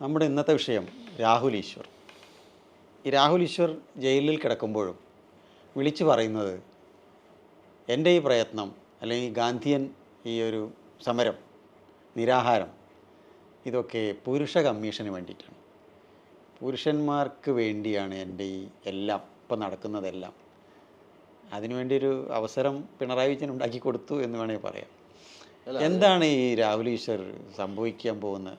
നമ്മുടെ ഇന്നത്തെ വിഷയം രാഹുൽ ഈശ്വർ. ഈ രാഹുൽ ഈശ്വർ ജയിലിൽ കിടക്കുമ്പോഴും വിളിച്ചു പറയുന്നത് എന്റെ ഈ പ്രയത്നം അല്ലെങ്കിൽ ഗാന്ധിയൻ ഈ ഒരു സമരം നിരാഹാരം ഇതൊക്കെ പുരുഷ കമ്മീഷന് വേണ്ടിയിട്ടാണ്. പുരുഷന്മാർക്ക് വേണ്ടിയാണ് എന്റെ ഈ എല്ലാം ഇപ്പം നടക്കുന്നതെല്ലാം. അതിനുവേണ്ടി ഒരു അവസരം പിണറായി വിജയൻ ഉണ്ടാക്കി കൊടുത്തു എന്ന് വേണമെങ്കിൽ പറയാം. എന്താണ് ഈ രാഹുൽ ഈശ്വർ സംഭവിക്കാൻ പോകുന്ന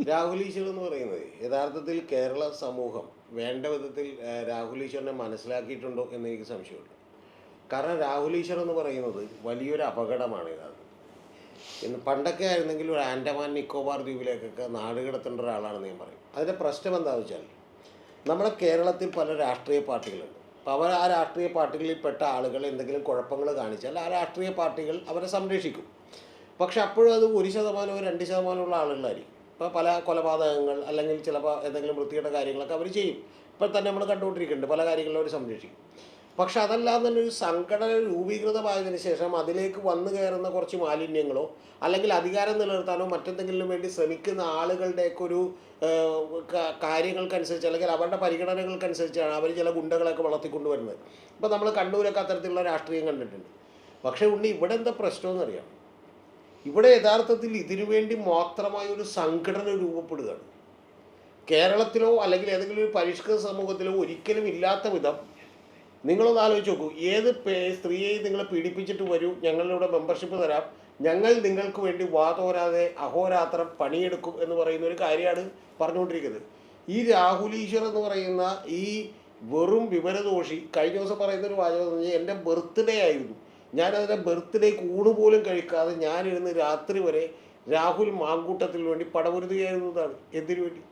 രാഹുൽ ഈശ്വർ എന്ന് പറയുന്നത് യഥാർത്ഥത്തിൽ കേരള സമൂഹം വേണ്ട വിധത്തിൽ രാഹുൽ ഈശ്വറിനെ മനസ്സിലാക്കിയിട്ടുണ്ടോ എന്ന് എനിക്ക് സംശയമുണ്ട്. കാരണം രാഹുൽ ഈശ്വർ എന്ന് പറയുന്നത് വലിയൊരു അപകടമാണ് യഥാർത്ഥത്തിൽ. ഇന്ന് പണ്ടൊക്കെ ആയിരുന്നെങ്കിൽ ഒരു ആൻഡമാൻ നിക്കോബാർ ദ്വീപിലേക്കൊക്കെ നാട് കിടത്തേണ്ട ഒരാളാണെന്ന് ഞാൻ പറയും. അതിന്റെ പ്രശ്നം എന്താണെന്ന് വെച്ചാൽ നമ്മുടെ കേരളത്തിൽ പല രാഷ്ട്രീയ പാർട്ടികളുണ്ട്. അപ്പോൾ അവർ ആ രാഷ്ട്രീയ പാർട്ടികളിൽ പെട്ട ആളുകൾ എന്തെങ്കിലും കുഴപ്പങ്ങൾ കാണിച്ചാൽ ആ രാഷ്ട്രീയ പാർട്ടികൾ അവരെ സംരക്ഷിക്കും. പക്ഷെ അപ്പോഴും അത് ഒരു ശതമാനമോ രണ്ട് ശതമാനമുള്ള ആളുകളായിരിക്കും. ഇപ്പോൾ പല കൊലപാതകങ്ങൾ അല്ലെങ്കിൽ ചിലപ്പോൾ എന്തെങ്കിലും വൃത്തിയുടെ കാര്യങ്ങളൊക്കെ അവർ ചെയ്യും. ഇപ്പോൾ തന്നെ നമ്മൾ കണ്ടുകൊണ്ടിരിക്കുന്നുണ്ട്. പല കാര്യങ്ങളിലും അവർ സംരക്ഷിക്കും. പക്ഷെ അതല്ലാതെ തന്നെ ഒരു സംഘടന രൂപീകൃതമായതിനു ശേഷം അതിലേക്ക് വന്നു കയറുന്ന കുറച്ച് മാലിന്യങ്ങളോ അല്ലെങ്കിൽ അധികാരം നിലനിർത്താനോ മറ്റെന്തെങ്കിലും വേണ്ടി ശ്രമിക്കുന്ന ആളുകളുടെയൊക്കെ ഒരു കാര്യങ്ങൾക്കനുസരിച്ച് അല്ലെങ്കിൽ അവരുടെ പരിഗണനകൾക്കനുസരിച്ചാണ് അവർ ചില ഗുണ്ടകളൊക്കെ വളർത്തിക്കൊണ്ടുവരുന്നത്. ഇപ്പോൾ നമ്മൾ കണ്ണൂരൊക്കെ അത്തരത്തിലുള്ള രാഷ്ട്രീയം കണ്ടിട്ടുണ്ട്. പക്ഷേ ഉണ്ണി ഇവിടെ എന്താ പ്രശ്നമെന്ന് അറിയാം ഇവിടെ യഥാർത്ഥത്തിൽ ഇതിനു വേണ്ടി മാത്രമായ ഒരു സംഘടന രൂപപ്പെടുകയാണ്. കേരളത്തിലോ അല്ലെങ്കിൽ ഏതെങ്കിലും ഒരു പരിഷ്കൃത സമൂഹത്തിലോ ഒരിക്കലും ഇല്ലാത്ത വിധം നിങ്ങളൊന്ന് ആലോചിച്ച് നോക്കൂ. ഏത് സ്ത്രീയെ നിങ്ങൾ പീഡിപ്പിച്ചിട്ട് വരൂ ഞങ്ങളിവിടെ മെമ്പർഷിപ്പ് തരാം ഞങ്ങൾ നിങ്ങൾക്ക് വേണ്ടി വാതോരാതെ അഹോരാത്രം പണിയെടുക്കും എന്ന് പറയുന്ന ഒരു കാര്യമാണ് പറഞ്ഞുകൊണ്ടിരിക്കുന്നത്. ഈ രാഹുൽ ഈശ്വർ എന്ന് പറയുന്ന ഈ വെറും വിവരദോഷി കഴിഞ്ഞ ദിവസം പറയുന്ന ഒരു വാചകം എന്റെ ബർത്ത്ഡേ ആയിരുന്നു. ഞാൻ അതിന്റെ ബർത്ത്ഡേ ഊണ് പോലും കഴിക്കാതെ ഞാനിരുന്ന് രാത്രി വരെ രാഹുൽ മാങ്കൂട്ടത്തിന് വേണ്ടി പടപൊരുതുകയായിരുന്നതാണ് എന്തിനു വേണ്ടി?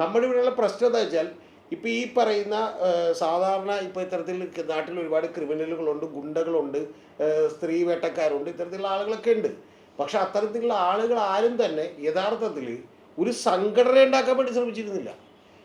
നമ്മുടെ ഇവിടെയുള്ള പ്രശ്നം എന്താ വെച്ചാൽ ഇപ്പം ഈ പറയുന്ന സാധാരണ ഇപ്പോൾ ഇത്തരത്തിൽ നാട്ടിൽ ഒരുപാട് ക്രിമിനലുകളുണ്ട് ഗുണ്ടകളുണ്ട് സ്ത്രീ വേട്ടക്കാരുണ്ട് ഇത്തരത്തിലുള്ള ആളുകളൊക്കെ ഉണ്ട്. പക്ഷെ അത്തരത്തിലുള്ള ആളുകൾ ആരും തന്നെ യഥാർത്ഥത്തിൽ ഒരു സംഘടന ഉണ്ടാക്കാൻ വേണ്ടി ശ്രമിച്ചിരുന്നില്ല.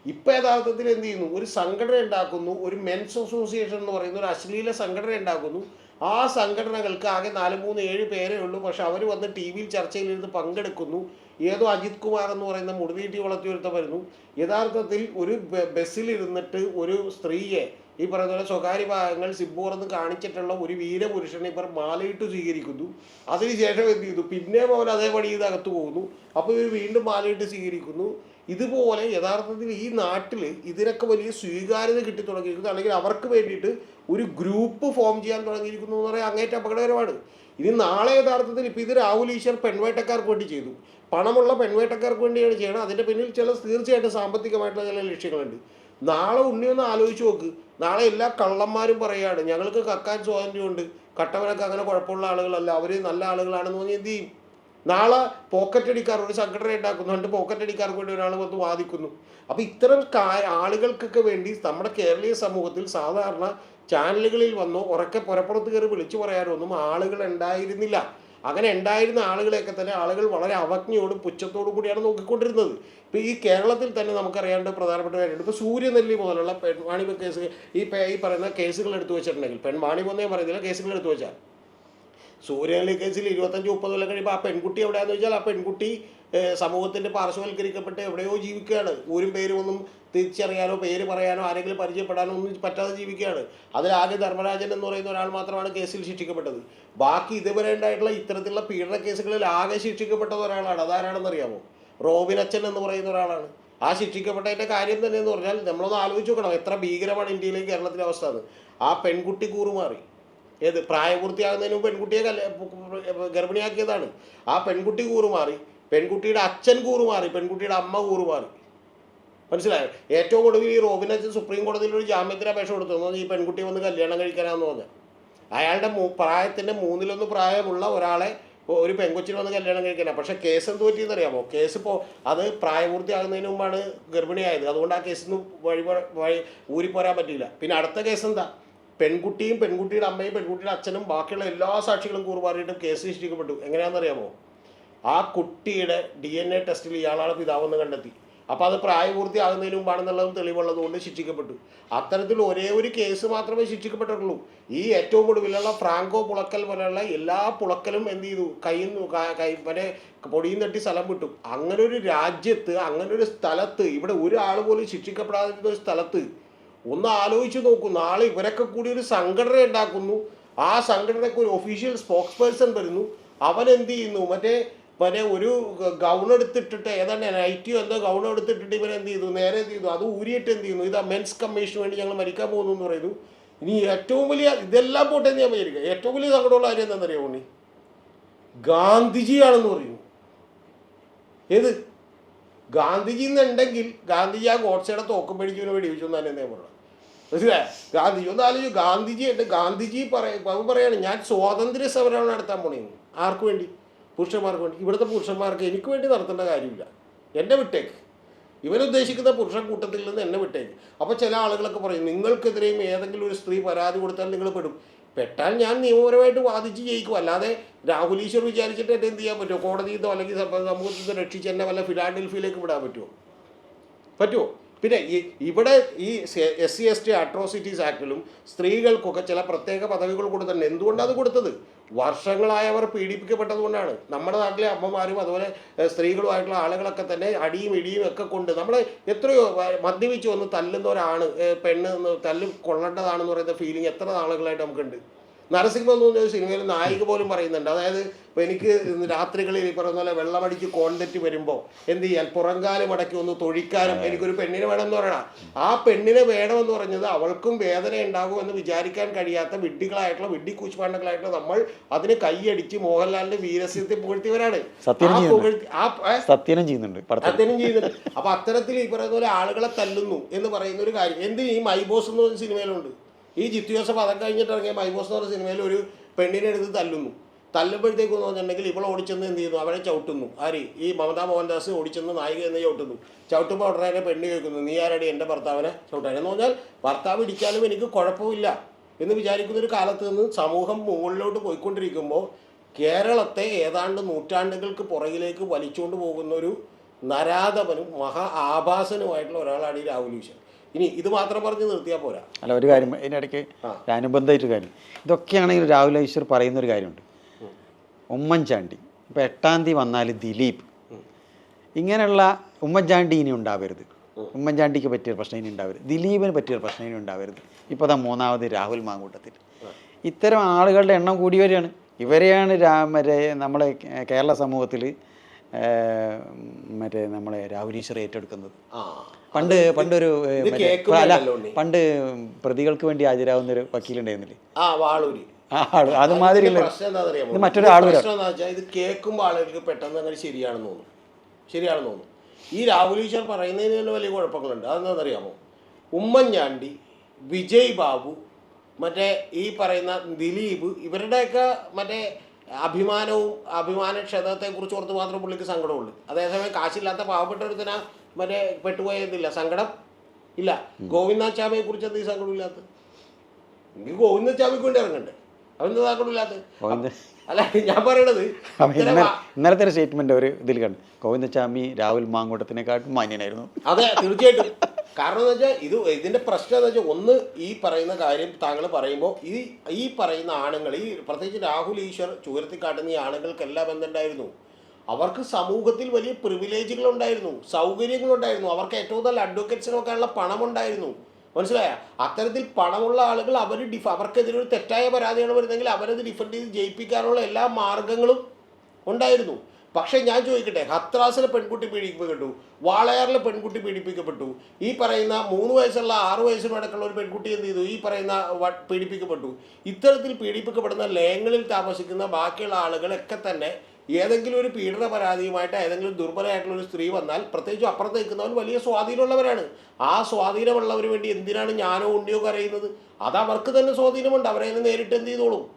ഇപ്പം യഥാർത്ഥത്തിൽ എന്ത് ചെയ്യുന്നു? ഒരു സംഘടന ഉണ്ടാക്കുന്നു ഒരു മെൻസ് അസോസിയേഷൻ എന്ന് പറയുന്ന ഒരു അശ്ലീല സംഘടന ഉണ്ടാക്കുന്നു ആ സംഘടനകൾക്ക് ആകെ നാല് മൂന്ന് ഏഴ് പേരേ ഉള്ളൂ. പക്ഷെ അവർ വന്ന് ടി വിയിൽ ചർച്ചയിലിരുന്ന് പങ്കെടുക്കുന്നു. ഏതോ അജിത് കുമാർ എന്ന് പറയുന്ന മുടിനീട്ടി വളർത്തിയൊരുത്ത വരുന്നു. യഥാർത്ഥത്തിൽ ഒരു ബസ്സിലിരുന്നിട്ട് ഒരു സ്ത്രീയെ ഈ പറയുന്ന പോലെ സ്വകാര്യ ഭാഗങ്ങൾ സിബോറെന്ന് കാണിച്ചിട്ടുള്ള ഒരു വീരപുരുഷനെ ഇവർ മാലയിട്ട് സ്വീകരിക്കുന്നു. അതിനുശേഷം എന്ത് ചെയ്തു? പിന്നെ അവൻ അതേപടി ഇത് പോകുന്നു. അപ്പോൾ ഇവർ വീണ്ടും മാലയിട്ട് സ്വീകരിക്കുന്നു. ഇതുപോലെ യഥാർത്ഥത്തിൽ ഈ നാട്ടിൽ ഇതിനൊക്കെ വലിയ സ്വീകാര്യത കിട്ടി തുടങ്ങിയിരിക്കുന്നു. അല്ലെങ്കിൽ അവർക്ക് വേണ്ടിയിട്ട് ഒരു ഗ്രൂപ്പ് ഫോം ചെയ്യാൻ തുടങ്ങിയിരിക്കുന്നു എന്ന് പറയാൻ അങ്ങേറ്റം അപകടകരമാണ്. ഇനി നാളെ യഥാർത്ഥത്തിൽ ഇപ്പോൾ ഇത് രാഹുൽ ഈശ്വർ പെൺവേട്ടക്കാർക്ക് വേണ്ടി ചെയ്തു. പണമുള്ള പെൺവേട്ടക്കാർക്ക് വേണ്ടിയാണ് ചെയ്യണം അതിന്റെ പിന്നിൽ ചില തീർച്ചയായിട്ടും സാമ്പത്തികമായിട്ടുള്ള ചില ലക്ഷ്യങ്ങളുണ്ട്. നാളെ ഉണ്ണി ഒന്ന് ആലോചിച്ച് നോക്ക്. നാളെ എല്ലാ കള്ളന്മാരും പറയുകയാണ് ഞങ്ങൾക്ക് കക്കാൻ സ്വാതന്ത്ര്യമുണ്ട്. കട്ടവനൊക്കെ അങ്ങനെ കുഴപ്പമുള്ള ആളുകളല്ല. അവർ നല്ല ആളുകളാണെന്ന് പറഞ്ഞ് എന്ത് ചെയ്യും? നാളെ പോക്കറ്റ് അടിക്കാർ ഒരു സംഘടന ഉണ്ടാക്കുന്നു രണ്ട് പോക്കറ്റ് അടിക്കാർക്ക് വേണ്ടി ഒരാൾ വന്ന് വാദിക്കുന്നു. അപ്പോൾ ഇത്തരം ആളുകൾക്കൊക്കെ വേണ്ടി നമ്മുടെ കേരളീയ സമൂഹത്തിൽ സാധാരണ ചാനലുകളിൽ വന്നോ ഉറക്കെ പുരപ്പുറത്ത് കയറി വിളിച്ചു പറയാനോ ഒന്നും ആളുകൾ ഉണ്ടായിരുന്നില്ല. അങ്ങനെ ഉണ്ടായിരുന്ന ആളുകളെയൊക്കെ തന്നെ ആളുകൾ വളരെ അവജ്ഞയോടും പുച്ഛത്തോടും കൂടിയാണ് നോക്കിക്കൊണ്ടിരുന്നത്. ഇപ്പോൾ ഈ കേരളത്തിൽ തന്നെ നമുക്കറിയാണ്ട് പ്രധാനപ്പെട്ട കാര്യമുണ്ട്. ഇപ്പോൾ സൂര്യനെല്ലി മുതലുള്ള പെൺവാണിപ കേസ് ഈ ഈ പറയുന്ന കേസുകൾ എടുത്തു വെച്ചിട്ടുണ്ടെങ്കിൽ പെൺവാണിഭം എന്നേ പറയുന്നില്ല കേസുകൾ എടുത്തു വെച്ചാൽ സൂര്യനെല്ലി കേസിൽ ഇരുപത്തഞ്ച് മുപ്പത് കൊല്ലം കഴിയുമ്പോൾ ആ പെൺകുട്ടി എവിടെയാന്ന് വെച്ചാൽ ആ പെൺകുട്ടി സമൂഹത്തിന്റെ പാർശ്വവൽക്കരിക്കപ്പെട്ട് എവിടെയോ ജീവിക്കുകയാണ്. ഊരും പേരും ഒന്നും തിരിച്ചറിയാനോ പേര് പറയാനോ ആരെങ്കിലും പരിചയപ്പെടാനോ ഒന്നും പറ്റാതെ ജീവിക്കുകയാണ്. അതിലാകെ ധർമ്മരാജൻ എന്ന് പറയുന്ന ഒരാൾ മാത്രമാണ് കേസിൽ ശിക്ഷിക്കപ്പെട്ടത്. ബാക്കി ഇതുവരെ ഉണ്ടായിട്ടുള്ള ഇത്തരത്തിലുള്ള പീഡന കേസുകളിൽ ആകെ ശിക്ഷിക്കപ്പെട്ടത് ഒരാളാണ്. അതാരാണെന്ന് അറിയാമോ? റോബിൻ അച്ഛൻ എന്ന് പറയുന്ന ഒരാളാണ്. ആ ശിക്ഷിക്കപ്പെട്ടതിന്റെ കാര്യം തന്നെ എന്ന് പറഞ്ഞാൽ നമ്മളൊന്ന് ആലോചിച്ച് നോക്കണം. എത്ര ഭീകരമാണ് ഇന്ത്യയിലെയും കേരളത്തിലെ അവസ്ഥ എന്ന് ആ പെൺകുട്ടി കൂറുമാറി. ഏത് പ്രായപൂർത്തിയാകുന്നതിന് മുമ്പ് പെൺകുട്ടിയെ കല്യ- ഗർഭിണിയാക്കിയതാണ്. ആ പെൺകുട്ടി കൂറുമാറി പെൺകുട്ടിയുടെ അച്ഛൻ കൂറുമാറി പെൺകുട്ടിയുടെ അമ്മ കൂറുമാറി മനസ്സിലായോ? ഏറ്റവും ഒടുവിൽ ഈ റോബിൻ അച്ഛൻ സുപ്രീം കോടതിയിൽ ഒരു ജാമ്യത്തിന് അപേക്ഷ കൊടുത്തു. ഈ പെൺകുട്ടി വന്ന് കല്യാണം കഴിക്കാനാന്ന് പറഞ്ഞാൽ അയാളുടെ പ്രായത്തിന്റെ മൂന്നിലൊന്ന് പ്രായമുള്ള ഒരാളെ ഒരു പെൺകൊച്ചിന് വന്ന് കല്യാണം കഴിക്കാനാണ് പക്ഷെ കേസ് എന്ത് പറ്റിയെന്ന് അറിയാമോ? കേസ് ഇപ്പോൾ അത് പ്രായപൂർത്തിയാകുന്നതിന് മുമ്പാണ് ഗർഭിണിയായത്. അതുകൊണ്ട് ആ കേസിൽ നിന്ന് വഴി വഴി ഊരിപ്പോരാൻ പറ്റിയില്ല. പിന്നെ അടുത്ത കേസ് എന്താ? പെൺകുട്ടിയും പെൺകുട്ടിയുടെ അമ്മയും പെൺകുട്ടിയുടെ അച്ഛനും ബാക്കിയുള്ള എല്ലാ സാക്ഷികളും കൂറുമാറിയിട്ടും കേസ് ശിക്ഷിക്കപ്പെട്ടു എങ്ങനെയാണെന്നറിയാമോ? ആ കുട്ടിയുടെ ഡി എൻ എ ടെസ്റ്റിൽ ഇയാളാണ് പിതാവെന്ന് കണ്ടെത്തി. അപ്പോൾ അത് പ്രായപൂർത്തിയാകുന്നതിന് മുമ്പാണെന്നുള്ളതും തെളിവുള്ളതുകൊണ്ട് ശിക്ഷിക്കപ്പെട്ടു. അത്തരത്തിൽ ഒരേ ഒരു കേസ് മാത്രമേ ശിക്ഷിക്കപ്പെട്ടിട്ടുള്ളൂ. ഈ ഏറ്റവും ഒടുവിലുള്ള ഫ്രാങ്കോ പുളക്കൽ പോലെയുള്ള എല്ലാ പുളക്കലും എന്ത് ചെയ്തു? ക- കൈ വരെ പൊടിയും തട്ടി സ്ഥലം വിട്ടു. അങ്ങനെ ഒരു രാജ്യത്ത് അങ്ങനെ ഒരു സ്ഥലത്ത് ഇവിടെ ഒരാൾ പോലും ശിക്ഷിക്കപ്പെടാതിരുന്ന ഒരു സ്ഥലത്ത് ഒന്ന് ആലോചിച്ച് നോക്കൂ. നാളെ ഇവരൊക്കെ കൂടി ഒരു സംഘടന ഉണ്ടാക്കുന്നു. ആ സംഘടനയ്ക്ക് ഒരു ഒഫീഷ്യൽ സ്പോക്സ് പേഴ്സൺ വരുന്നു. അവൻ എന്ത് ചെയ്യുന്നു? മറ്റേ മറ്റേ ഒരു ഗൗൺ എടുത്തിട്ടിട്ട് ഏതാണ്ട് നൈറ്റിയോ എന്തോ ഗൗൺ എടുത്തിട്ടിട്ട് ഇവൻ എന്ത് ചെയ്തു? നേരെ എന്ത് ചെയ്തു? അത് ഊരിയിട്ട് എന്ത് ചെയ്യുന്നു? ഇത് മെൻസ് കമ്മീഷന് വേണ്ടി ഞങ്ങൾ മരിക്കാൻ പോകുന്നു എന്ന് പറയുന്നു. ഇനി ഏറ്റവും വലിയ ഇതെല്ലാം പോട്ടെ ഞാൻ വിചാരിക്കുക ഏറ്റവും വലിയ സങ്കടമുള്ള കാര്യം എന്താണെന്നറിയാമോ ഉണ്ണി? ഗാന്ധിജിയാണെന്ന് പറയുന്നു. ഏത്? ഗാന്ധിജി എന്നുണ്ടെങ്കിൽ ഗാന്ധിജി ആ ഗോഡ്സയുടെ തോക്കും വേണ്ടി വെടിവെച്ചു എന്നാണ് എന്നെ പറഞ്ഞത്. മനസ്സിലായോ? ഗാന്ധിജി ഒന്ന് ആലോചിച്ചു ഗാന്ധിജി ഉണ്ട് ഗാന്ധിജി പറയ പറയാണ് ഞാൻ സ്വാതന്ത്ര്യ സമരമാണ് നടത്താൻ പോണേന്ന്. ആർക്ക് വേണ്ടി? പുരുഷന്മാർക്ക് വേണ്ടി. ഇവിടുത്തെ പുരുഷന്മാർക്ക് എനിക്ക് വേണ്ടി നടത്തേണ്ട കാര്യമില്ല. എന്നെ വിട്ടേക്ക്. ഇവനുദ്ദേശിക്കുന്ന പുരുഷ കൂട്ടത്തിൽ നിന്ന് എന്നെ വിട്ടേക്ക്. അപ്പോൾ ചില ആളുകളൊക്കെ പറയും നിങ്ങൾക്കെതിരെയും ഏതെങ്കിലും ഒരു സ്ത്രീ പരാതി കൊടുത്താൽ നിങ്ങൾ പെടും. പെട്ടാൽ ഞാൻ നിയമപരമായിട്ട് വാദിച്ച് ജയിക്കും. അല്ലാതെ രാഹുൽ ഈശ്വർ വിചാരിച്ചിട്ട് എന്നെ എന്ത് ചെയ്യാൻ പറ്റുമോ? കോടതിയിൽ നിന്നോ അല്ലെങ്കിൽ സമ- സമൂഹത്തിൽ നിന്ന് രക്ഷിച്ച് എന്നെ വല്ല ഫിലാഡൽഫിയിലേക്ക് വിടാൻ പറ്റുമോ? പറ്റുമോ? പിന്നെ ഈ ഇവിടെ ഈ S C S T atrocities ആക്ടിലും സ്ത്രീകൾക്കൊക്കെ ചില പ്രത്യേക പദവികൾ കൊടുത്തിട്ടുണ്ട്. എന്തുകൊണ്ടാണ് അത് കൊടുത്തത്? വർഷങ്ങളായി അവർ പീഡിപ്പിക്കപ്പെട്ടതുകൊണ്ടാണ്. നമ്മുടെ നാട്ടിലെ അമ്മമാരും അതുപോലെ സ്ത്രീകളുമായിട്ടുള്ള ആളുകളൊക്കെ തന്നെ അടിയും ഇടിയും ഒക്കെ കൊണ്ട് നമ്മളെ എത്രയോ മദ്യപിച്ച് വന്ന് തല്ലുന്ന ഒരാണ് ഏഹ്, പെണ്ണ് തല്ല് കൊള്ളേണ്ടതാണെന്ന് പറയുന്ന ഫീലിംഗ് എത്ര നാളുകളായിട്ട് നമുക്കുണ്ട്. നരസിംഹം എന്ന് പറഞ്ഞ സിനിമയിൽ നായിക പോലും പറയുന്നുണ്ട്. അതായത് ഇപ്പൊ എനിക്ക് രാത്രികളിൽ ഈ പറയുന്ന പോലെ വെള്ളമടിച്ച് കോൺതെറ്റ് വരുമ്പോൾ എന്ത് ചെയ്യാൻ? പുറങ്കാലം അടക്കി ഒന്ന് തൊഴിക്കാനും എനിക്കൊരു പെണ്ണിനെ വേണമെന്ന് പറയണം. ആ പെണ്ണിനെ വേണമെന്ന് പറഞ്ഞത് അവൾക്കും വേദന ഉണ്ടാകും എന്ന് വിചാരിക്കാൻ കഴിയാത്ത വിഡ്ഢികളായിട്ടുള്ള വിഡ്ഢി കൂച്ചുപാണ്ടകളായിട്ടുള്ള നമ്മൾ അതിന് കൈയടിച്ച് മോഹൻലാലിന്റെ വീരസ്യത്തെ പുകഴ്ത്തിയവരാണ്. സത്യനം ചെയ്യുന്നുണ്ട്. സത്യനം ചെയ്യുന്നുണ്ട് അപ്പൊ അത്തരത്തിൽ ഈ പറയുന്ന പോലെ ആളുകളെ തല്ലുന്നു എന്ന് പറയുന്ന ഒരു കാര്യം. എന്തിന് ഈ മൈബോസ് എന്ന് പറഞ്ഞ സിനിമയിലുണ്ട്. ഈ ജിത്തു ജോസഫ് അതൊക്കെ കഴിഞ്ഞിട്ട് ഇറങ്ങിയ മൈബോസ് എന്ന് പറഞ്ഞ സിനിമയിൽ ഒരു പെണ്ണിനെ എടുത്ത് തല്ലുന്നു. തല്ലുമ്പോഴത്തേക്ക് എന്ന് പറഞ്ഞിട്ടുണ്ടെങ്കിൽ ഇവളെ ഓടിച്ചെന്ന് എന്ത് ചെയ്യുന്നു? അവരെ ചവിട്ടുന്നു. ആര്? ഈ മമതാ മോഹൻദാസ് ഓടിച്ചെന്ന് നായിക എന്ന് ചവിട്ടുന്നു. ചവിട്ടുമ്പോൾ ഉടനെ പെണ്ണ് കേൾക്കുന്നു നീ ആരടി? എന്റെ ഭർത്താവിനെ ചവിട്ടാൻ? എന്ന് പറഞ്ഞാൽ ഭർത്താവ് ഇടിക്കാനും എനിക്ക് കുഴപ്പമില്ല. എന്ന് വിചാരിക്കുന്ന ഒരു കാലത്ത് നിന്ന് സമൂഹം മുകളിലോട്ട് പോയിക്കൊണ്ടിരിക്കുമ്പോൾ കേരളത്തെ ഏതാണ്ട് നൂറ്റാണ്ടുകൾക്ക് പുറകിലേക്ക് വലിച്ചുകൊണ്ട് പോകുന്ന ഒരു നരാധവനും മഹാ ആഭാസനുമായിട്ടുള്ള ഒരാളാണ് ഈ രാഹുൽ ഈശ്വർ ഇനി ഇത് മാത്രം പറഞ്ഞ് നിർത്തിയാൽ പോരാ. അല്ല ഒരു കാര്യം ഇതിനിടയ്ക്ക് അനുബന്ധമായിട്ടൊരു കാര്യം. ഇതൊക്കെയാണെങ്കിൽ രാഹുൽ ഈശ്വർ പറയുന്ന ഒരു കാര്യമുണ്ട്. ഉമ്മൻചാണ്ടി ഇപ്പോൾ എട്ടാം തീയതി വന്നാൽ ദിലീപ്. ഇങ്ങനെയുള്ള ഉമ്മൻചാണ്ടി ഇനി ഉണ്ടാവരുത്. ഉമ്മൻചാണ്ടിക്ക് പറ്റിയ പ്രശ്നം ഇനി ഉണ്ടാവരുത്. ദിലീപിന് പറ്റിയ പ്രശ്നം ഇനി ഉണ്ടാവരുത്. ഇപ്പോൾ അതാ മൂന്നാമത് രാഹുൽ മാങ്കൂട്ടത്തിൽ. ഇത്തരം ആളുകളുടെ എണ്ണം കൂടി വരികയാണ് ഇവരെയാണ് രാമരെ നമ്മളെ കേരള സമൂഹത്തിൽ മറ്റേ നമ്മളെ രാഹുൽ ഈശ്വർ ഏറ്റെടുക്കുന്നത്. പണ്ട് പണ്ടൊരു അല്ല പണ്ട് പ്രതികൾക്ക് വേണ്ടി ഹാജരാകുന്ന ഒരു വക്കീലുണ്ടായിരുന്നില്ലേ എന്താണെന്നറിയാമോ ഇത് എന്താ ഇത് കേൾക്കുമ്പോൾ ആളുകൾക്ക് പെട്ടെന്ന് അങ്ങനെ ശരിയാണെന്ന് തോന്നുന്നു ശരിയാണെന്ന് തോന്നുന്നു ഈ രാഹുലീശ്വർ പറയുന്നതിന് വലിയ കുഴപ്പങ്ങളുണ്ട്. അതെന്താണെന്നറിയാമോ ഉമ്മൻചാണ്ടി വിജയ് ബാബു മറ്റേ ഈ പറയുന്ന ദിലീപ് ഇവരുടെയൊക്കെ മറ്റേ അഭിമാനവും അഭിമാനക്ഷതത്തെ കുറിച്ച് ഓർത്ത് മാത്രം പുള്ളിക്ക് സങ്കടമുള്ളൂ. അതേസമയം കാശില്ലാത്ത പാവപ്പെട്ട പാവപ്പെട്ടൊരുത്തിനാ മറ്റേ പെട്ടുപോയതില്ല. സങ്കടം ഇല്ല. ഗോവിന്ദാചാമയെ കുറിച്ച് എന്ത് സങ്കടമില്ലാത്ത എനിക്ക് ഗോവിന്ദാച്ചാമിക്ക് വേണ്ടി ഇറങ്ങണ്ടേ? അവന്റെ സങ്കടമില്ലാത്ത അല്ല ഞാൻ പറയണത് ഇന്നലത്തെ ഒരു സ്റ്റേറ്റ്മെന്റ് ഒരു ഇതിൽ കണ്ടു. ഗോവിന്ദച്ചാമി രാഹുൽ മാങ്കൂട്ടത്തിനെക്കാട്ടും മാന്യനായിരുന്നു. അതെ തീർച്ചയായിട്ടും. കാരണം എന്ന് വെച്ചാൽ ഇത് ഇതിന്റെ പ്രശ്നം എന്ന് വെച്ചാൽ ഒന്ന് ഈ പറയുന്ന കാര്യം താങ്കൾ പറയുമ്പോൾ ഈ ഈ പറയുന്ന ആണുങ്ങൾ ഈ പ്രത്യേകിച്ച് രാഹുൽ ഈശ്വർ ചുയർത്തിക്കാട്ടുന്ന ഈ ആണുങ്ങൾക്കെല്ലാം എന്തുണ്ടായിരുന്നു? അവർക്ക് സമൂഹത്തിൽ വലിയ പ്രിവിലേജുകൾ ഉണ്ടായിരുന്നു സൗകര്യങ്ങളുണ്ടായിരുന്നു അവർക്ക് ഏറ്റവും നല്ല അഡ്വക്കേറ്റ്സിനൊക്കെയുള്ള പണമുണ്ടായിരുന്നു. മനസ്സിലായ? അത്തരത്തിൽ പണമുള്ള ആളുകൾ അവർ ഡിഫ് അവർക്കെതിരെ ഒരു തെറ്റായ പരാതിയാണ് വരുന്നതെങ്കിൽ അവരത് ഡിഫൻഡ് ചെയ്ത് ജയിപ്പിക്കാനുള്ള എല്ലാ മാർഗങ്ങളും ഉണ്ടായിരുന്നു. പക്ഷേ ഞാൻ ചോദിക്കട്ടെ ഹത്രാസിലെ പെൺകുട്ടി പീഡിപ്പിക്കപ്പെട്ടു വാളയാറിലെ പെൺകുട്ടി പീഡിപ്പിക്കപ്പെട്ടു ഈ പറയുന്ന മൂന്ന് വയസ്സുള്ള ആറു ആറ് വയസ്സിനടക്കുള്ള ഒരു പെൺകുട്ടി എന്ത് ചെയ്തു? ഈ പറയുന്ന പീഡിപ്പിക്കപ്പെട്ടു. ഇത്തരത്തിൽ പീഡിപ്പിക്കപ്പെടുന്ന ലയങ്ങളിൽ താമസിക്കുന്ന ബാക്കിയുള്ള ആളുകളൊക്കെ തന്നെ ഏതെങ്കിലും ഒരു പീഡന പരാതിയുമായിട്ട് ഏതെങ്കിലും ദുർബലമായിട്ടുള്ള ഒരു സ്ത്രീ വന്നാൽ പ്രത്യേകിച്ച് അപ്പുറത്ത് നിൽക്കുന്നവൻ വലിയ സ്വാധീനമുള്ളവരാണ്. ആ സ്വാധീനമുള്ളവർ വേണ്ടി എന്തിനാണ് ഞാനോ ഉണ്ണിയോ കരയുന്നത്? അത് അവർക്ക് തന്നെ സ്വാധീനമുണ്ട്. അവരെ നേരിട്ട് എന്ത് ചെയ്തോളും?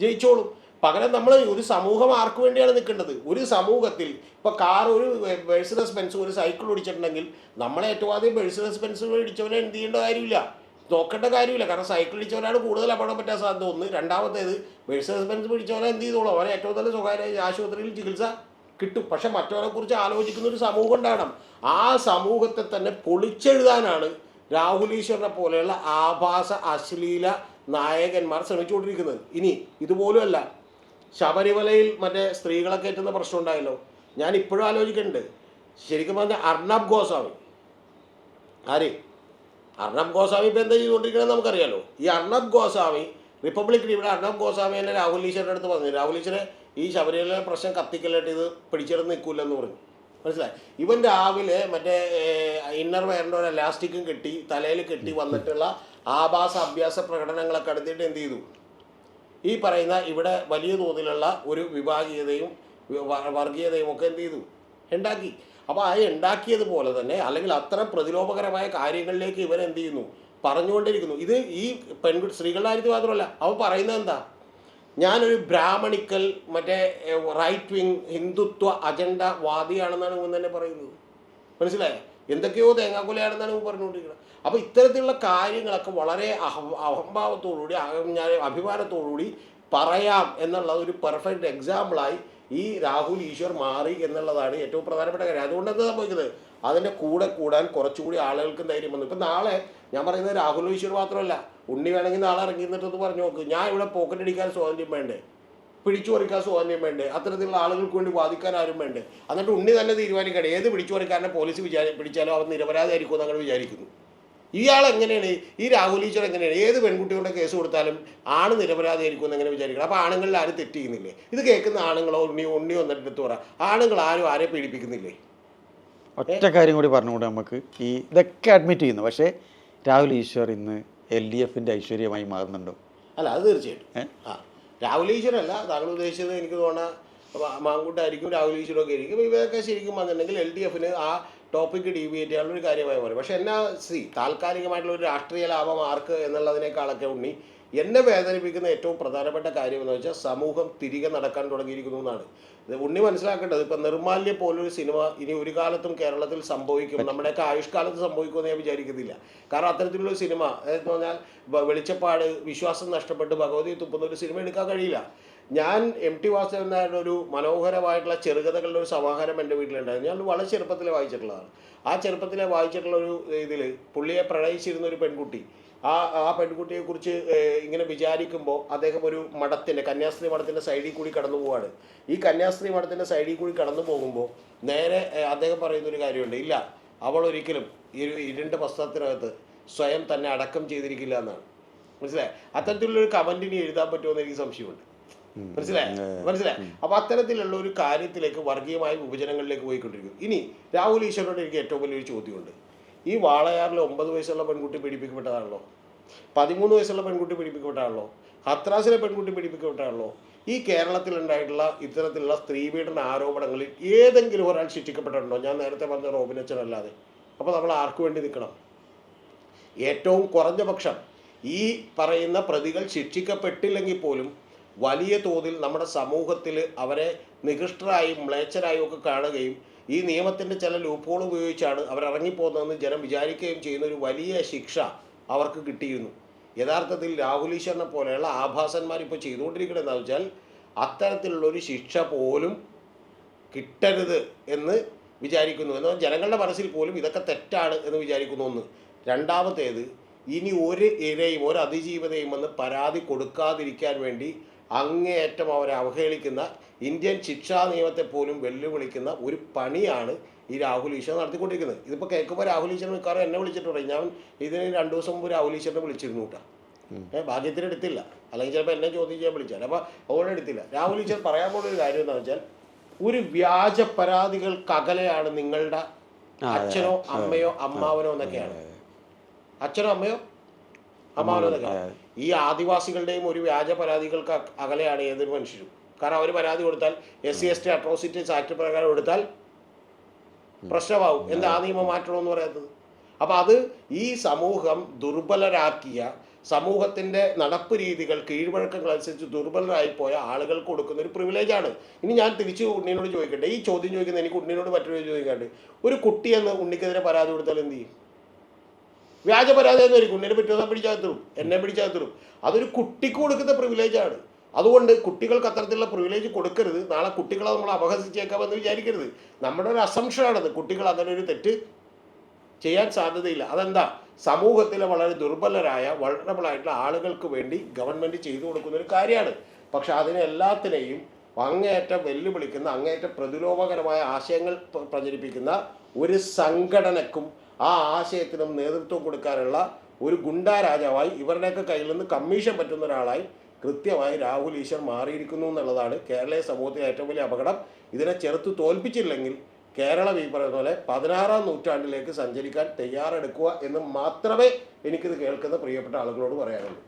ജയിച്ചോളും. പകരം നമ്മൾ ഒരു സമൂഹം ആർക്ക് വേണ്ടിയാണ് നിൽക്കേണ്ടത്? ഒരു സമൂഹത്തിൽ ഇപ്പോൾ കാർ ഒരു മെഴ്സിഡസ് ബെൻസ് ഒരു സൈക്കിൾ ഓടിച്ചിട്ടുണ്ടെങ്കിൽ നമ്മളെ ഏറ്റവും ആദ്യം മെഴ്സിഡസ് ബെൻസ് ഇടിച്ചവനെ എന്ത് ചെയ്യേണ്ട കാര്യമില്ല. നോക്കേണ്ട കാര്യമില്ല. കാരണം സൈക്കിൾ ഇടിച്ചവനാണ് കൂടുതൽ അപകടം പറ്റാൻ സാധ്യത. ഒന്ന്. രണ്ടാമത്തേത് മെഴ്സിഡസ് ബെൻസ് പിടിച്ചവനെ എന്ത് ചെയ്തോളൂ? അവനെ ഏറ്റവും നല്ല സ്വകാര്യ ആശുപത്രിയിൽ ചികിത്സ കിട്ടും. പക്ഷെ മറ്റവരെ കുറിച്ച് ആലോചിക്കുന്ന ഒരു സമൂഹം ഉണ്ടാകണം. ആ സമൂഹത്തെ തന്നെ പൊളിച്ചെഴുതാനാണ് രാഹുൽ ഈശ്വറിനെ പോലെയുള്ള ആഭാസ അശ്ലീല നായകന്മാർ ശ്രമിച്ചുകൊണ്ടിരിക്കുന്നത്. ഇനി ഇതുപോലുമല്ല. ശബരിമലയിൽ മറ്റേ സ്ത്രീകളെ കയറ്റുന്ന പ്രശ്നം ഉണ്ടായല്ലോ. ഞാൻ ഇപ്പോഴും ആലോചിക്കുന്നുണ്ട് ശരിക്കും പറഞ്ഞാൽ അർണബ് ഗോസ്വാമി. ആര്? അർണബ് ഗോസ്വാമി ഇപ്പം എന്താ ചെയ്തുകൊണ്ടിരിക്കണമെന്ന് നമുക്കറിയാലോ. ഈ അർണബ് ഗോസ്വാമി റിപ്പബ്ലിക് ഇവിടെ അർണബ് ഗോസ്വാമി തന്നെ രാഹുൽ ഈശ്വരന്റെ അടുത്ത് പറഞ്ഞു. രാഹുൽ ഈശ്വരെ ഈ ശബരിമല പ്രശ്നം കത്തിക്കലായിട്ട് ഇത് പിടിച്ചെടുത്ത് നിൽക്കില്ലെന്ന് പറഞ്ഞു. മനസ്സിലായി? ഇവൻ രാവിലെ മറ്റേ ഇന്നർ വെയറിന്റെ ഒരു എലാസ്റ്റിക്കും കെട്ടി തലയിൽ കെട്ടി വന്നിട്ടുള്ള ആഭാസ അഭ്യാസ പ്രകടനങ്ങളൊക്കെ എടുത്തിട്ട് എന്ത് ചെയ്തു? ഈ പറയുന്ന ഇവിടെ വലിയ തോതിലുള്ള ഒരു വിഭാഗീയതയും വർഗീയതയും ഒക്കെ എന്ത് ചെയ്തു? ഉണ്ടാക്കി. അപ്പോൾ ആ ഉണ്ടാക്കിയതുപോലെ തന്നെ അല്ലെങ്കിൽ അത്ര പ്രതിലോഭകരമായ കാര്യങ്ങളിലേക്ക് ഇവർ എന്ത് ചെയ്യുന്നു? പറഞ്ഞുകൊണ്ടിരിക്കുന്നു. ഇത് ഈ പെൺകുട്ടി സ്ത്രീകളുടെ കാര്യത്തിൽ മാത്രമല്ല. അവ പറയുന്നത് എന്താ? ഞാനൊരു ബ്രാഹ്മണിക്കൽ മറ്റേ റൈറ്റ് വിങ് ഹിന്ദുത്വ അജണ്ട വാദിയാണെന്നാണ് ഇവൻ തന്നെ പറയുന്നത്. മനസ്സിലായോ? എന്തൊക്കെയോ തേങ്ങാക്കുലയാണെന്നാണ് പറഞ്ഞുകൊണ്ടിരിക്കുന്നത്. അപ്പോൾ ഇത്തരത്തിലുള്ള കാര്യങ്ങളൊക്കെ വളരെ അഹ അഹംഭാവത്തോടുകൂടി അഹം ഞാൻ അഭിമാനത്തോടുകൂടി പറയാം എന്നുള്ളത് ഒരു പെർഫെക്റ്റ് എക്സാമ്പിളായി ഈ രാഹുൽ ഈശ്വർ മാറി എന്നുള്ളതാണ് ഏറ്റവും പ്രധാനപ്പെട്ട കാര്യം. അതുകൊണ്ട് എന്താ സംഭവിക്കുന്നത്? അതിന്റെ കൂടെ കൂടാൻ കുറച്ചുകൂടി ആളുകൾക്ക് ധൈര്യം വന്നു. ഇപ്പം നാളെ ഞാൻ പറയുന്നത് രാഹുൽ ഈശ്വർ മാത്രമല്ല ഉണ്ണി വേണമെങ്കിൽ നാളെ ഇറങ്ങിയിരുന്നിട്ടൊന്ന് പറഞ്ഞു നോക്ക്. ഞാൻ ഇവിടെ പോക്കറ്റ് അടിക്കാൻ സ്വാതന്ത്ര്യം വേണ്ടേ? പിടിച്ചു പറിക്കാൻ സ്വാതന്ത്ര്യം വേണ്ടേ? അത്തരത്തിലുള്ള ആളുകൾക്ക് വേണ്ടി വാദിക്കാൻ ആരും വേണ്ടേ? എന്നിട്ട് ഉണ്ണി തന്നെ തീരുമാനിക്കട്ടെ. ഏത് പിടിച്ചു പറിക്കാരനെ പോലീസ് വിചാരി പിടിച്ചാലോ അവർ നിരപരാധിയായിരിക്കും എന്ന് അങ്ങനെ വിചാരിക്കുന്നു. ഇയാൾ എങ്ങനെയാണ്? ഈ രാഹുൽ ഈശ്വർ എങ്ങനെയാണ്? ഏത് പെൺകുട്ടികളുടെ കേസ് കൊടുത്താലും ആണ് നിരപരാധിയായിരിക്കും എന്ന് എങ്ങനെ വിചാരിക്കണം. അപ്പോൾ ആണുങ്ങളിൽ ആരും തെറ്റ് ചെയ്യുന്നില്ലേ? ഇത് കേൾക്കുന്ന ആണുങ്ങളോ ഉണ്ണി ഉണ്ണി വന്നിട്ട് എടുത്ത് പറ. ആണുങ്ങൾ ആരും ആരെ പീഡിപ്പിക്കുന്നില്ലേ? ഒറ്റ കാര്യം കൂടി പറഞ്ഞുകൂടെ നമുക്ക്? ഈ ഇതൊക്കെ അഡ്മിറ്റ് ചെയ്യുന്നു. പക്ഷേ രാഹുൽ ഈശ്വർ ഇന്ന് എൽ ഡി എഫിന്റെ ഐശ്വര്യമായി മാറുന്നുണ്ടോ? അല്ല അത് തീർച്ചയായിട്ടും? ആ. രാഹുൽ ഈശ്വരല്ല. താങ്കൾ ഉദ്ദേശിച്ചത് എനിക്ക് തോന്നുന്ന മാങ്കൂട്ടായിരിക്കും രാഹുൽ ഈശ്വരൊക്കെ ആയിരിക്കും. ഇവരൊക്കെ ശരിക്കും വന്നിട്ടുണ്ടെങ്കിൽ എൽ ഡി എഫിന് ആ ടോപ്പിക്ക് ഡീവിയേറ്റ് ചെയ്യാനുള്ള ഒരു കാര്യമായി മാറി. പക്ഷേ എന്നാ സി താൽക്കാലികമായിട്ടുള്ള ഒരു രാഷ്ട്രീയ ലാഭം ആർക്ക് എന്നുള്ളതിനേക്കാളൊക്കെ ഉണ്ണി എന്നെ വേദനിപ്പിക്കുന്ന ഏറ്റവും പ്രധാനപ്പെട്ട കാര്യം എന്ന് വെച്ചാൽ സമൂഹം തിരികെ നടക്കാൻ തുടങ്ങിയിരിക്കുന്നു എന്നാണ്. ഇത് ഉണ്ണി മനസ്സിലാക്കേണ്ടത്. ഇപ്പം നിർമാല്യ പോലൊരു സിനിമ ഇനി ഒരു കാലത്തും കേരളത്തിൽ സംഭവിക്കും. നമ്മുടെയൊക്കെ ആയുഷ്കാലത്ത് സംഭവിക്കുമെന്ന് ഞാൻ വിചാരിക്കുന്നില്ല. കാരണം അത്തരത്തിലുള്ള സിനിമ എന്ന് പറഞ്ഞാൽ വെളിച്ചപ്പാട് വിശ്വാസം നഷ്ടപ്പെട്ട് ഭഗവതി തുപ്പുന്ന ഒരു സിനിമ എടുക്കാൻ കഴിയില്ല. ഞാൻ എം ടി വാസുദേവൻ നായരുടെ ഒരു മനോഹരമായിട്ടുള്ള ചെറുകഥകളുടെ ഒരു സമാഹാരം എന്റെ വീട്ടിലുണ്ടായിരുന്നു. ഞാൻ വളരെ ചെറുപ്പത്തിൽ വായിച്ചിട്ടുള്ളതാണ്. ആ ചെറുപ്പത്തിലെ വായിച്ചിട്ടുള്ള ഒരു ഇതിൽ പുള്ളിയെ പ്രണയിച്ചിരുന്ന ഒരു പെൺകുട്ടി ആ ആ പെൺകുട്ടിയെക്കുറിച്ച് കുറിച്ച് ഇങ്ങനെ വിചാരിക്കുമ്പോൾ അദ്ദേഹം ഒരു മഠത്തിന്റെ കന്യാസ്ത്രീ മഠത്തിന്റെ സൈഡിൽ കൂടി കടന്നു പോവാണ്. ഈ കന്യാസ്ത്രീ മഠത്തിന്റെ സൈഡിൽ കൂടി കടന്നു പോകുമ്പോൾ നേരെ അദ്ദേഹം പറയുന്നൊരു കാര്യമുണ്ട്. ഇല്ല അവൾ ഒരിക്കലും ഈ ഒരു ഇരുണ്ട പശ്ചാത്തലത്ത് സ്വയം തന്നെ അടക്കം ചെയ്തിരിക്കില്ല എന്നാണ്. മനസ്സിലായി? അത്തരത്തിലുള്ള ഒരു കമന്റിന് എഴുതാൻ പറ്റുമോ എന്ന് എനിക്ക് സംശയമുണ്ട്. മനസ്സിലായി? മനസ്സിലായി? അപ്പൊ അത്തരത്തിലുള്ള ഒരു കാര്യത്തിലേക്ക് വർഗീയമായ വിഭജനങ്ങളിലേക്ക് പോയിക്കൊണ്ടിരിക്കും. ഇനി രാഹുൽ ഈശ്വരനോട് എനിക്ക് ഏറ്റവും വലിയൊരു ചോദ്യമുണ്ട്. ഈ വാളയാറിൽ ഒമ്പത് വയസ്സുള്ള പെൺകുട്ടി പീഡിപ്പിക്കപ്പെട്ടതാണല്ലോ. പതിമൂന്ന് വയസ്സുള്ള പെൺകുട്ടി പീഡിപ്പിക്കപ്പെട്ടാണല്ലോ. ഹത്രാസിലെ പെൺകുട്ടി പീഡിപ്പിക്കപ്പെട്ടാണല്ലോ. ഈ കേരളത്തിൽ ഉണ്ടായിട്ടുള്ള ഇത്തരത്തിലുള്ള സ്ത്രീപീഡന ആരോപണങ്ങളിൽ ഏതെങ്കിലും ഒരാൾ ശിക്ഷിക്കപ്പെട്ടിട്ടുണ്ടോ? ഞാൻ നേരത്തെ പറഞ്ഞ റോബിനച്ചൻ അല്ലാതെ അപ്പോൾ നമ്മൾ ആർക്കു വേണ്ടി നിൽക്കണം? ഏറ്റവും കുറഞ്ഞ പക്ഷം ഈ പറയുന്ന പ്രതികൾ ശിക്ഷിക്കപ്പെട്ടില്ലെങ്കിൽ പോലും വലിയ തോതിൽ നമ്മുടെ സമൂഹത്തിൽ അവരെ നികൃഷ്ടരായും മ്ലേച്ഛരായും ഒക്കെ കാണുകയും ഈ നിയമത്തിന്റെ ചില ലൂപ്പുകൾ ഉപയോഗിച്ചാണ് അവർ ഇറങ്ങിപ്പോകുന്നതെന്ന് ജനം വിചാരിക്കുകയും ചെയ്യുന്ന ഒരു വലിയ ശിക്ഷ അവർക്ക് കിട്ടിയിരുന്നു. യഥാർത്ഥത്തിൽ രാഹുൽ ഈശ്വറിനെ പോലെയുള്ള ആഭാസന്മാർ ഇപ്പോൾ ചെയ്തുകൊണ്ടിരിക്കണമെന്ന് വെച്ചാൽ അത്തരത്തിലുള്ള ഒരു ശിക്ഷ പോലും കിട്ടരുത് എന്ന് വിചാരിക്കുന്നു. എന്നാൽ ജനങ്ങളുടെ മനസ്സിൽ പോലും ഇതൊക്കെ തെറ്റാണ് എന്ന് വിചാരിക്കുന്നു ഒന്ന്. രണ്ടാമത്തേത് ഇനി ഒരു ഇരയും ഒരു അതിജീവിതയും വന്ന് പരാതി കൊടുക്കാതിരിക്കാൻ വേണ്ടി അങ്ങേയറ്റം അവരെ അവഹേളിക്കുന്ന ഇന്ത്യൻ ശിക്ഷാ നിയമത്തെ പോലും വെല്ലുവിളിക്കുന്ന ഒരു പണിയാണ് ഈ രാഹുൽ ഈശ്വർ നടത്തിക്കൊണ്ടിരിക്കുന്നത്. ഇതിപ്പോൾ കേൾക്കുമ്പോൾ രാഹുൽ ഈശ്വർ മിക്കവാറും എന്നെ വിളിച്ചിട്ടുണ്ട് ഞാൻ ഇതിന് രണ്ടു ദിവസം മുമ്പ് രാഹുൽ ഈശ്വറിനെ വിളിച്ചിരുന്നു കേട്ടോ ഏഹ് ഭാഗ്യത്തിന് എടുത്തില്ല. അല്ലെങ്കിൽ ചിലപ്പോൾ എന്നെ ചോദ്യം ചെയ്യാൻ വിളിച്ചാൽ അപ്പോൾ അതുകൊണ്ട് എടുത്തില്ല. രാഹുൽ ഈശ്വർ പറയാൻ പോകുന്ന ഒരു കാര്യം എന്താണെന്ന് വെച്ചാൽ ഒരു വ്യാജ പരാതികൾക്കകലെയാണ് നിങ്ങളുടെ അച്ഛനോ അമ്മയോ അമ്മാവനോ എന്നൊക്കെയാണ്. അച്ഛനോ അമ്മയോ അമ്മാവനോ എന്നൊക്കെയാണ്. ഈ ആദിവാസികളുടെയും ഒരു വ്യാജ പരാതികൾക്ക് അക- അകലെയാണ് ഏതൊരു മനുഷ്യരും. കാരണം അവർ പരാതി കൊടുത്താൽ S C S T atrocities act പ്രകാരം എടുത്താൽ പ്രശ്നമാവും. എന്താ ആ നിയമം മാറ്റണമെന്ന് പറയാത്തത്? അപ്പം അത് ഈ സമൂഹം ദുർബലരാക്കിയ സമൂഹത്തിന്റെ നടപ്പ് രീതികൾ കീഴ്വഴക്കങ്ങൾ അനുസരിച്ച് ദുർബലരായി പോയ ആളുകൾക്ക് കൊടുക്കുന്ന ഒരു പ്രിവിലേജാണ് ഇനി ഞാൻ തിരിച്ച് ഉണ്ണിനോട് ചോദിക്കട്ടെ? ഈ ചോദ്യം ചോദിക്കുന്ന എനിക്ക് ഉണ്ണിനോട് മറ്റൊരു ചോദിക്കാണ്ട് ഒരു കുട്ടിയെന്ന് ഉണ്ണിക്കെതിരെ പരാതി കൊടുത്താൽ എന്ത് ചെയ്യും? വ്യാജ പരാതി എന്നായിരിക്കും ഉണ്ണിനെ പറ്റുമെന്നാൽ ദിവസം പിടിച്ചകത്തിടും എന്നെ പിടിച്ചകത്തിടും അതൊരു കുട്ടിക്ക് കൊടുക്കുന്ന പ്രിവിലേജാണ് അതുകൊണ്ട് കുട്ടികൾക്ക് അത്തരത്തിലുള്ള പ്രിവിലേജ് കൊടുക്കരുത്. നാളെ കുട്ടികളെ നമ്മൾ അപഹസിച്ചേക്കാമെന്ന് വിചാരിക്കരുത്. നമ്മുടെ ഒരു അസംഷനാണത് കുട്ടികൾ അങ്ങനെ ഒരു തെറ്റ് ചെയ്യാൻ സാധ്യതയില്ല. അതെന്താ? സമൂഹത്തിലെ വളരെ ദുർബലരായ ആയിട്ടുള്ള ആളുകൾക്ക് വേണ്ടി ഗവൺമെന്റ് ചെയ്തു കൊടുക്കുന്ന ഒരു കാര്യമാണ്. പക്ഷെ അതിനെ എല്ലാത്തിനെയും അങ്ങേയറ്റം വെല്ലുവിളിക്കുന്ന അങ്ങേയറ്റം പ്രതിലോമകരമായ ആശയങ്ങൾ പ്രചരിപ്പിക്കുന്ന ഒരു സംഘടനക്കും ആ ആശയത്തിനും നേതൃത്വം കൊടുക്കാനുള്ള ഒരു ഗുണ്ടാ രാജാവായി ഇവരുടെയൊക്കെ കയ്യിൽ നിന്ന് കമ്മീഷൻ പറ്റുന്ന ഒരാളായി കൃത്യമായി രാഹുൽ ഈശ്വർ മാറിയിരിക്കുന്നു എന്നുള്ളതാണ് കേരളീയ സമൂഹത്തിലെ ഏറ്റവും വലിയ അപകടം. ഇതിനെ ചെറുത്ത് തോൽപ്പിച്ചില്ലെങ്കിൽ കേരളം ഈ പറയുന്ന പോലെ പതിനാറാം നൂറ്റാണ്ടിലേക്ക് സഞ്ചരിക്കാൻ തയ്യാറെടുക്കുക എന്ന് മാത്രമേ എനിക്കിത് കേൾക്കുന്ന പ്രിയപ്പെട്ട ആളുകളോട് പറയാനുള്ളൂ.